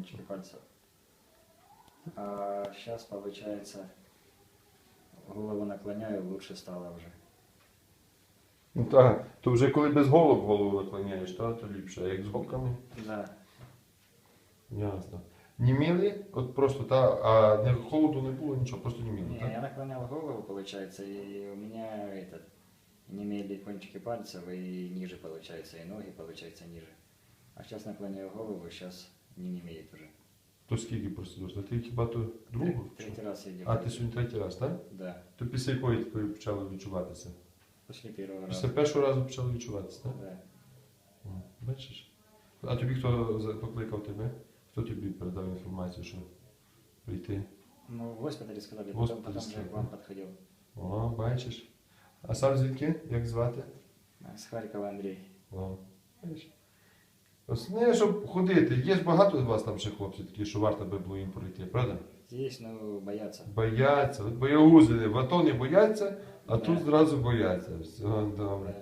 кончики пальцев. А сейчас получается, голову наклоняю, лучше стало уже. Ну так, то вже коли без голок голову наклоняєш, то, то ліпше. А як з голками? Да. Ясно. Німіли, от просто та, а не холоду не було нічого, просто німіли, Не, так? я наклонял голову, получается, и у меня этот, не имели кончики пальцев, и ниже получается, и ноги получается ниже. А сейчас наклоняю голову, сейчас не имеет уже. То скільки процедур? Та ти хіба то другу? Тр- Третий раз я делаю. А ти сьогодні третій раз, так? Да, То після якої такої почало відчуватися? после первого Після раза. першого разу почало відчуватися, так? Да. О, Бачиш? А тобі хто за- покликав тебе? Хто тобі передав інформацію, що прийти? Ну, в госпитале сказали, потом, госпитале потом же сказали. к вам подходил. О, бачиш. А сам звідки? Як звати? А, С Харькова Андрей. О. Основне, щоб ходити. Є ж багато з вас там ще хлопців такі, що варто би було їм пройти, правда? Здесь, ну, боятся. Бояться. От боягузи в АТО не бояться, а тут зразу бояться. Все добре.